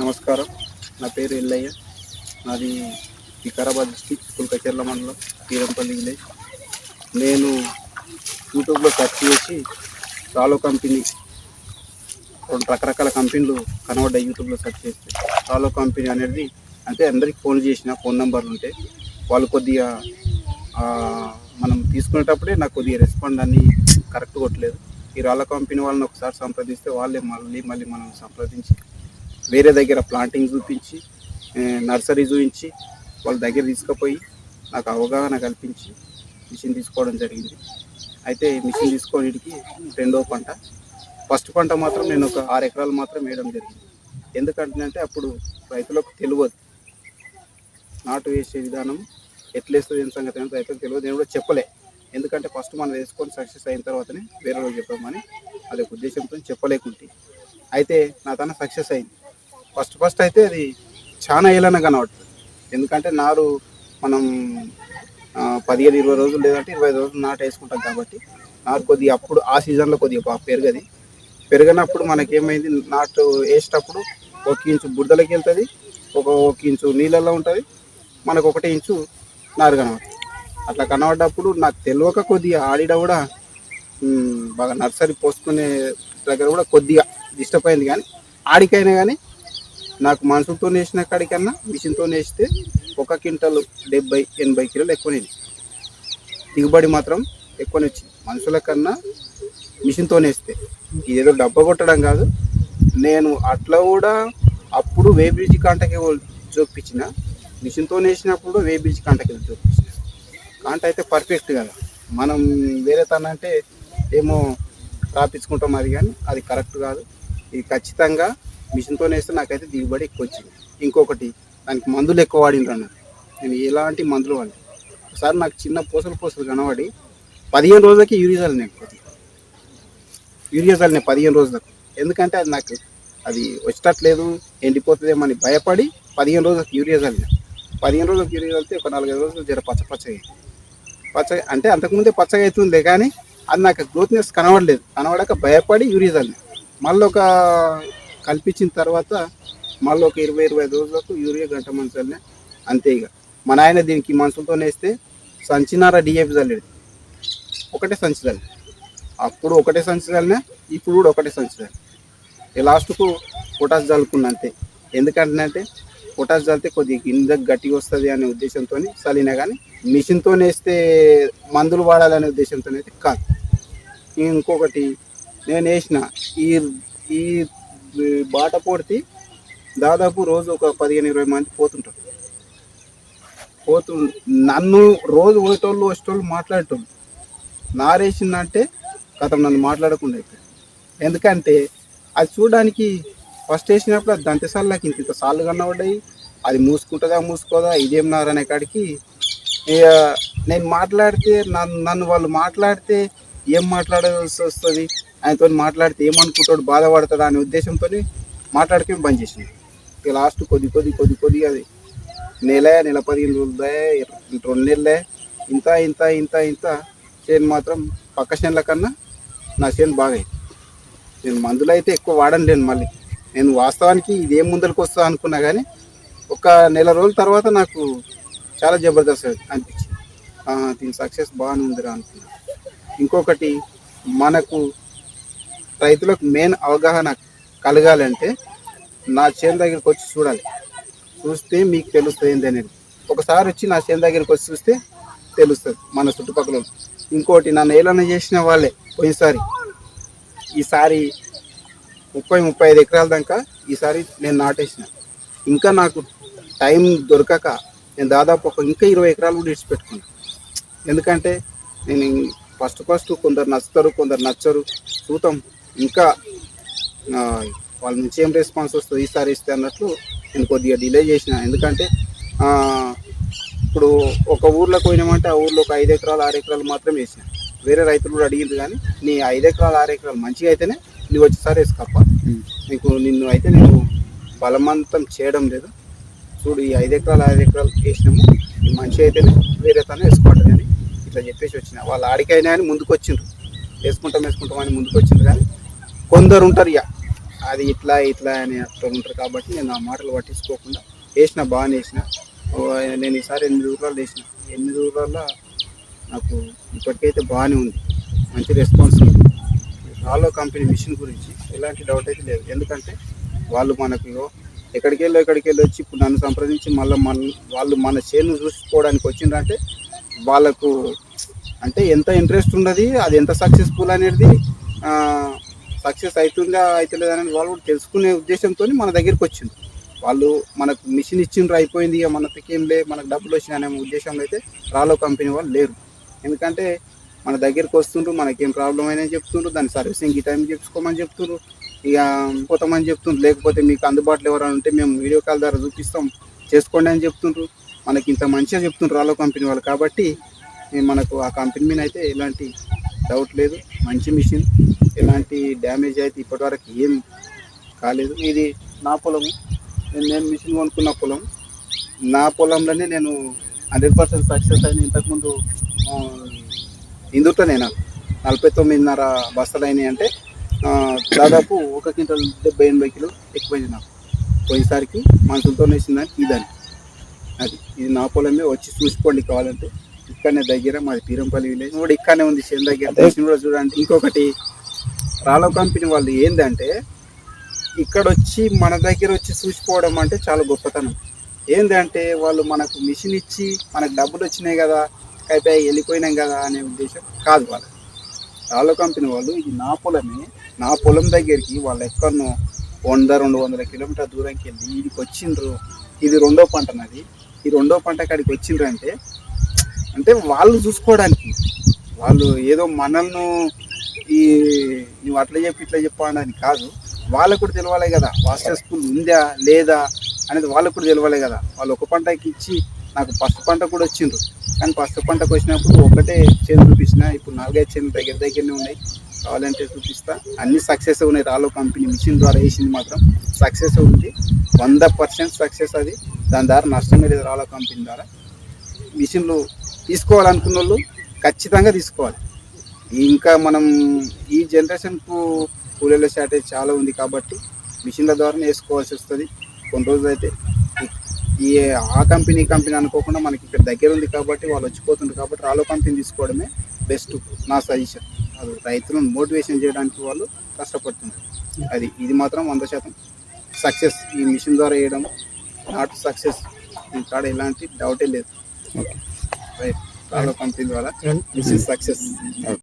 నమస్కారం. నా పేరు ఎల్లయ్య. నాది వికారాబాద్ డిస్టిక్ కుల్కచెర్ల మండలం కీరంపల్లి విలేజ్. నేను యూట్యూబ్లో సెర్చ్ చేసి రాలో కంపెనీ రెండు రకరకాల కంపెనీలు కనబడ్డాయి యూట్యూబ్లో సెర్చ్ చేస్తే. రాలో కంపెనీ అనేది అంటే అందరికి ఫోన్ చేసిన ఫోన్ నెంబర్లు ఉంటే వాళ్ళు కొద్దిగా మనం తీసుకునేటప్పుడే నాకు కొద్దిగా రెస్పాండ్ అని కరెక్ట్ కొట్టలేదు. ఈ రాళ్ళ కంపెనీ వాళ్ళని ఒకసారి సంప్రదిస్తే వాళ్ళే మళ్ళీ మళ్ళీ మనం సంప్రదించి వేరే దగ్గర ప్లాంటింగ్ చూపించి నర్సరీ చూపించి వాళ్ళ దగ్గర తీసుకుపోయి నాకు అవగాహన కల్పించి మిషన్ తీసుకోవడం జరిగింది. అయితే మిషన్ తీసుకోవడానికి రెండో పంట ఫస్ట్ పంట మాత్రం నేను ఒక ఆరు ఎకరాలు మాత్రం వేయడం జరిగింది. ఎందుకంటే అప్పుడు రైతులకు తెలియదు. నాటు వేసే విధానం ఎట్లేస్తుంది ఏం సంగతి అని రైతులకు తెలియదు. నేను కూడా చెప్పలే. ఎందుకంటే ఫస్ట్ మనం వేసుకొని సక్సెస్ అయిన తర్వాతనే వేరే రోజు చెప్పామని అదే ఒక ఉద్దేశంతో చెప్పలేకుంటే. అయితే నా తన సక్సెస్ అయింది. ఫస్ట్ ఫస్ట్ అయితే అది చాలా ఏళ్ళన కనబడుతుంది. ఎందుకంటే నారు మనం పదిహేను ఇరవై రోజులు లేదంటే ఇరవై రోజులు నాటు వేసుకుంటాం కాబట్టి నారు కొద్దిగా అప్పుడు ఆ సీజన్లో కొద్దిగా పెరగది. పెరగనప్పుడు మనకేమైంది నాటు వేసేటప్పుడు ఒక ఇంచు బుడ్డలకి వెళ్తుంది ఒక ఒక ఇంచు నీళ్ళల్లో ఉంటుంది మనకు ఒకటి ఇంచు నారు కనబడుతుంది. అట్లా కనబడ్డప్పుడు నాకు తెలియక కొద్దిగా ఆడిడ కూడా బాగా నర్సరీ పోసుకునే దగ్గర కూడా కొద్దిగా డిస్టర్బ్ అయింది కానీ ఆడికైనా కానీ నాకు మనుషులతో వేసిన కాడికన్నా మిషన్తో వేస్తే ఒక క్వింటల్ డెబ్బై ఎనభై కిలోలు ఎక్కువనే దిగుబడి మాత్రం ఎక్కువనే వచ్చింది మనుషుల కన్నా మిషన్తో వేస్తే ఇదేదో డబ్బా కొట్టడం కాదు. నేను అట్లా కూడా అప్పుడు వే బ్రిడ్జ్ కాంటకి చూపించిన. మిషన్తో వేసినప్పుడు వే బ్రిడ్జ్ కాంటకి చూపించిన. కాంట అయితే పర్ఫెక్ట్ కదా. మనం వేరే తన అంటే ఏమో రాపించుకుంటాం అది కానీ అది కరెక్ట్ కాదు. ఇది ఖచ్చితంగా మిషన్తో వేస్తే నాకైతే దిగుబడి ఎక్కువ వచ్చింది ఇంకొకటి దానికి మందులు ఎక్కువ వాడిండ్రు అన్నారు నేను ఎలాంటి మందులు వాడి ఒకసారి నాకు చిన్న పూసలు పూసలు కనబడి పదిహేను రోజులకి యూరియా చల్లినాను కొద్దిగా. యూరియా చల్లిన పదిహేను రోజులకు. ఎందుకంటే అది నాకు అది వచ్చేటట్లేదు ఎండిపోతుందేమని భయపడి పదిహేను రోజులకు యూరియా చల్లిన. పదిహేను రోజులకు యూరియా చల్లితే ఒక నాలుగైదు రోజులు జర పచ్చ పచ్చగా పచ్చ పచ్చగా అంటే అంతకుముందే పచ్చగా అవుతుందే కానీ అది నాకు గ్రోత్నెస్ కనబడలేదు. కనబడక భయపడి యూరియా చల్లిన. మళ్ళీ ఒక కల్పించిన తర్వాత మళ్ళీ ఒక ఇరవై ఇరవై ఐదు రోజులకు యూరియా గంట మంచాలనే అంతే ఇక. మా నాయన దీనికి మనుషులతో వేస్తే సంచినార డిఏపి చల్లేది ఒకటే సంచి అప్పుడు ఒకటే సంచి ఇప్పుడు కూడా ఒకటే సంచి ఈ లాస్ట్కు పొటాస్ చల్లుకున్నా అంతే. ఎందుకంటే పొటాస్ చల్లితే కొద్దిగా గింజ గట్టిగా వస్తుంది అనే ఉద్దేశంతో చల్లినా కానీ మిషన్తో వేస్తే మందులు వాడాలనే ఉద్దేశంతో అయితే కాదు. ఇంకొకటి నేను వేసిన ఈ ఈ బాట పొడితే దాదాపు రోజు ఒక పదిహేను ఇరవై మంది పోతుంటారు. పోతు నన్ను రోజు పోయేటోళ్ళు వచ్చేటోళ్ళు మాట్లాడేటోళ్ళు. నారేసిందంటే గతం నన్ను మాట్లాడకుండా అయిపోయింది ఎందుకంటే అది చూడడానికి ఫస్ట్ వేసినప్పుడు అది దంతసార్లకి ఇంత ఇంత సార్లు కనబడ్డాయి. అది మూసుకుంటుందా మూసుకోదా ఇదేం నారనే కాడికి ఇక నేను మాట్లాడితే నన్ను నన్ను వాళ్ళు మాట్లాడితే ఏం మాట్లాడాల్సి వస్తుంది? ఆయనతో మాట్లాడితే ఏమనుకుంటాడు బాధపడతాడు అనే ఉద్దేశంతో మాట్లాడకే బంద్ చేసింది ఇక లాస్ట్ కొద్ది కొద్ది కొద్ది కొద్ది అది నెల నెల పదిహేను రోజులే రెండు నెలలే ఇంత ఇంత ఇంత ఇంత చేను మాత్రం పక్క చేనుల కన్నా నా చేను బాగా నేను మందులు అయితే ఎక్కువ వాడను మళ్ళీ. నేను వాస్తవానికి ఇదేం ముందరికి వస్తా అనుకున్నా కానీ ఒక నెల రోజుల తర్వాత నాకు చాలా జబర్దస్త్ అనిపించింది. దీని సక్సెస్ బాగానే ఉందిరా అనుకున్నా. ఇంకొకటి మనకు రైతులకు మెయిన్ అవగాహన కలగాలంటే నా చేను దగ్గరికి వచ్చి చూడాలి. చూస్తే మీకు తెలుస్తుంది అనేది ఒకసారి వచ్చి నా చేను దగ్గరికి వచ్చి చూస్తే తెలుస్తుంది మన చుట్టుపక్కల. ఇంకోటి నన్ను ఏలన చేసిన వాళ్ళే పోయినసారి. ఈసారి ముప్పై ముప్పై ఐదు ఎకరాల దాకా ఈసారి నేను నాటేసిన. ఇంకా నాకు టైం దొరకక నేను దాదాపు ఒక ఇంకా ఇరవై ఎకరాలు కూడా ఇడిచిపెట్టుకున్నాను ఎందుకంటే నేను ఫస్ట్ ఫస్ట్ కొందరు నచ్చుతారు కొందరు నచ్చరు. చూద్దాం. ఇంకా వాళ్ళ నుంచి ఏం రెస్పాన్స్ వస్తుంది ఈసారి ఇస్తే అన్నట్లు నేను కొద్దిగా డిలే చేసిన. ఎందుకంటే ఇప్పుడు ఒక ఊర్లోకి పోయినామంటే ఆ ఊర్లో ఒక ఐదు ఎకరాలు ఆరు ఎకరాలు మాత్రం వేసిన. వేరే రైతులు కూడా అడిగింది కానీ నీ ఐదు ఎకరాలు ఆరు ఎకరాలు మంచిగా అయితేనే నువ్వు వచ్చేసారి వేసుకోప్ప నీకు నిన్ను అయితే నేను బలవంతం చేయడం లేదు. చూడు ఈ ఐదు ఎకరాలు ఐదు ఎకరాలు వేసినాము మంచిగా అయితేనే వేరే తను వేసుకోండి అని ఇట్లా చెప్పేసి వచ్చిన. వాళ్ళు ఆడికైనా అని ముందుకు వచ్చిండ్రు వేసుకుంటాం వేసుకుంటాం అని ముందుకు వచ్చిండ్రు కానీ కొందరు ఉంటారు ఇక. అది ఇట్లా ఇట్లా అని అట్లా ఉంటారు కాబట్టి నేను ఆ మాటలు పట్టించుకోకుండా వేసిన బాగానే వేసిన. ఓ, నేను ఈసారి ఎనిమిది రూపాయలు వేసిన. ఎనిమిది ఊర్లలో నాకు ఇప్పటికైతే బాగానే ఉంది. మంచి రెస్పాన్స్ ఉంది. రాలో కంపెనీ మిషన్ గురించి ఎలాంటి డౌట్ అయితే లేదు. ఎందుకంటే వాళ్ళు మనకు ఎక్కడికి వెళ్ళి ఎక్కడికి వెళ్ళి వచ్చి ఇప్పుడు నన్ను సంప్రదించి మళ్ళీ మన వాళ్ళు మన చేను చూసుకోవడానికి వచ్చిందంటే వాళ్ళకు అంటే ఎంత ఇంట్రెస్ట్ ఉన్నది అది ఎంత సక్సెస్ఫుల్ అనేది సక్సెస్ అవుతుందా అవుతలేదని వాళ్ళు కూడా తెలుసుకునే ఉద్దేశంతో మన దగ్గరికి వచ్చింది వాళ్ళు మనకు మిషన్ ఇచ్చిండ్రు అయిపోయింది ఇక మనకి ఏం లే మనకు డబ్బులు వచ్చినాయి అనే ఉద్దేశంలో అయితే రాలో కంపెనీ వాళ్ళు లేరు. ఎందుకంటే మన దగ్గరికి వస్తుండ్రు మనకేం ప్రాబ్లం అయినా చెప్తుండ్రు దాని సర్వీసింగ్ ఈ టైం చెప్పుకోమని చెప్తుండ్రు ఇక పోతామని చెప్తుండ్రు. లేకపోతే మీకు అందుబాటులో ఎవరైనా ఉంటే మేము వీడియో కాల్ ద్వారా చూపిస్తాం చేసుకోండి అని చెప్తుండ్రు. మనకి ఇంత మంచిగా చెప్తుండ్రు రాలో కంపెనీ వాళ్ళు కాబట్టి మనకు ఆ కంపెనీ మీద అయితే ఎలాంటి డౌట్ లేదు. మంచి మిషన్. ఎలాంటి డ్యామేజ్ అయితే ఇప్పటివరకు ఏం కాలేదు. ఇది నా పొలము నేను నేను మిషన్ కొనుక్కున్న పొలం. నా పొలంలోనే నేను హండ్రెడ్ పర్సెంట్ సక్సెస్ అయిన ఇంతకుముందు ఇందుట నేను? నలభై తొమ్మిదిన్నర బస్తాలు అయినాయి అంటే దాదాపు ఒక క్వింటల్ డెబ్బై ఎనభై కిలో ఎక్కువైంది నాకు. పోయినసారికి మనుషులతో వేసిందని ఇదని. అది. ఇది నా పొలమే. వచ్చి చూసుకోండి కావాలంటే. ఇక్కడనే దగ్గర మాది పీరంపల్లి విలేజ్ కూడా ఇక్కడనే ఉంది చేను దగ్గర. కూడా చూడండి. ఇంకొకటి రాలో కంపెనీ వాళ్ళు ఏంటంటే ఇక్కడ వచ్చి మన దగ్గర వచ్చి చూసిపోవడం అంటే చాలా గొప్పతనం. ఏంటంటే వాళ్ళు మనకు మిషన్ ఇచ్చి మనకు డబ్బులు వచ్చినాయి కదా అయిపోయి వెళ్ళిపోయినాం కదా అనే ఉద్దేశం కాదు వాళ్ళకి రాలో కంపెనీ వాళ్ళు ఇది నా పొలమే. నా పొలం దగ్గరికి వాళ్ళు ఎక్కడనో వంద రెండు వందల కిలోమీటర్ దూరంకి వెళ్ళి ఇదికి వచ్చిండ్రు ఇది రెండో పంట నాది. ఈ రెండో పంట కాడికి వచ్చిండ్రు అంటే అంటే వాళ్ళు చూసుకోవడానికి. వాళ్ళు ఏదో మనల్ని ఈ నువ్వు అట్లా చెప్పి ఇట్లా చెప్పడానికి కాదు. వాళ్ళకు కూడా తెలవాలి కదా. వాస్టర్ స్కూల్ ఉందా లేదా అనేది వాళ్ళకు కూడా తెలవాలి కదా. వాళ్ళు ఒక పంటకి ఇచ్చి నాకు పసుపు పంట కూడా వచ్చిండ్రు. కానీ పసుపు పంటకు వచ్చినప్పుడు ఒకటే చేను చూపించిన ఇప్పుడు నాలుగైదు చేను దగ్గర దగ్గరనే ఉన్నాయి. కావాలంటే చూపిస్తా. అన్ని సక్సెస్ ఉన్నాయి. రాలో కంపెనీ మిషన్ ద్వారా వేసింది మాత్రం సక్సెస్ ఉంది. వంద పర్సెంట్ సక్సెస్ అది. దాని ద్వారా నష్టమే లేదు రాలో కంపెనీ ద్వారా. మిషన్లు తీసుకోవాలనుకున్న వాళ్ళు ఖచ్చితంగా తీసుకోవాలి. ఇంకా మనం ఈ జనరేషన్కు కూలీల షార్టేజ్ చాలా ఉంది కాబట్టి మిషన్ల ద్వారానే వేసుకోవాల్సి వస్తుంది. కొన్ని రోజులు అయితే ఈ ఆ కంపెనీ కంపెనీ అనుకోకుండా మనకి ఇక్కడ దగ్గర ఉంది కాబట్టి వాళ్ళు వచ్చిపోతుంది కాబట్టి రాలో కంపెనీ తీసుకోవడమే బెస్ట్ నా సజెషన్. అది రైతులను మోటివేషన్ చేయడానికి వాళ్ళు కష్టపడుతున్నారు. అది ఇది మాత్రం వంద శాతం సక్సెస్. ఈ మిషన్ ద్వారా వేయడం నాట్ సక్సెస్. కాడ ఎలాంటి డౌటే లేదు. రైట్ రాలో కంపెనీ ద్వారా మిషన్ సక్సెస్